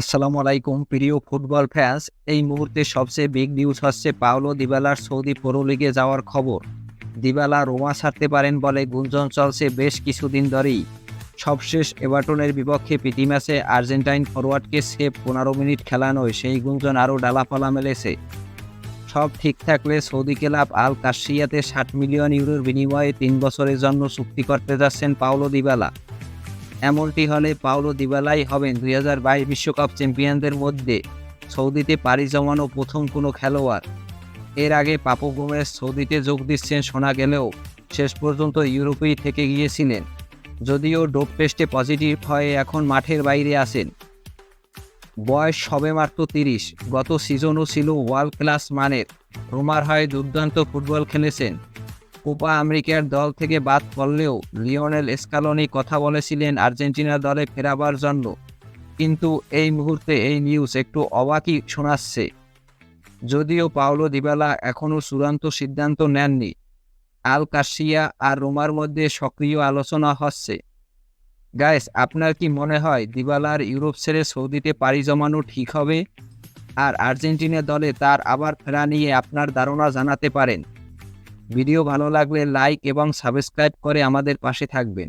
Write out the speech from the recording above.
আসসালামু আলাইকুম, প্রিয় ফুটবল ফ্যান্স। এই মুহূর্তে সবচেয়ে বিগ নিউজ হচ্ছে পাওলো দিবালার সৌদি প্রো লিগে যাওয়ার খবর। দিবালা রোমা ছাড়তে পারেন বলে গুঞ্জন চলছে বেশ কিছুদিন ধরেই। সবশেষ এভারটনের বিপক্ষে প্রীতি ম্যাচে আর্জেন্টাইন ফরওয়ার্ডকে সেভ পনেরো মিনিট খেলানোয় সেই গুঞ্জন আরও ডালাফালা মেলেছে। সব ঠিক থাকলে সৌদি ক্লাব আল কাশিয়াতে ষাট মিলিয়ন ইউরোর বিনিময়ে তিন বছরের জন্য চুক্তি করতে যাচ্ছেন পাওলো দিবালা। এমনটি হলে পাওলো দিবালাই হবেন দুই বিশ্বকাপ চ্যাম্পিয়নদের মধ্যে। সৌদিতে পাড়ি জমানো প্রথম কোনো খেলোয়াড়। এর আগে পাপু গোমেজ সৌদিতে যোগ দিচ্ছেন শোনা গেলেও শেষ পর্যন্ত ইউরোপেই থেকে গিয়েছিলেন। যদিও ডোপ টেস্টে পজিটিভ হয়ে এখন মাঠের বাইরে আসেন বয়স সবেমাত্র তিরিশ। গত সিজনও ছিল ওয়ার্ল্ড ক্লাস মানের। রোমার হয়ে দুর্দান্ত ফুটবল খেলেছেন। কোপা আমেরিকার দল থেকে বাদ পড়লেও লিওনেল স্কালনি কথা বলেছিলেন আর্জেন্টিনা দলে ফেরাবার জন্য। কিন্তু এই মুহূর্তে এই নিউজ একটু অবাকই শোনাচ্ছে। যদিও পাওলো দিবালা এখনও চূড়ান্ত সিদ্ধান্ত নেননি। আল কাশিয়া আর রোমার মধ্যে সক্রিয় আলোচনা হচ্ছে। গাইস আপনার কি মনে হয় দিবালার ইউরোপ ছেড়ে সৌদিতে পাড়ি জমানো ঠিক হবে? আর আর্জেন্টিনা দলে তার আবার ফেরা নিয়ে আপনার ধারণা জানাতে পারেন। ভিডিও ভালো লাগলে লাইক এবং সাবস্ক্রাইব করে আমাদের পাশে থাকবেন।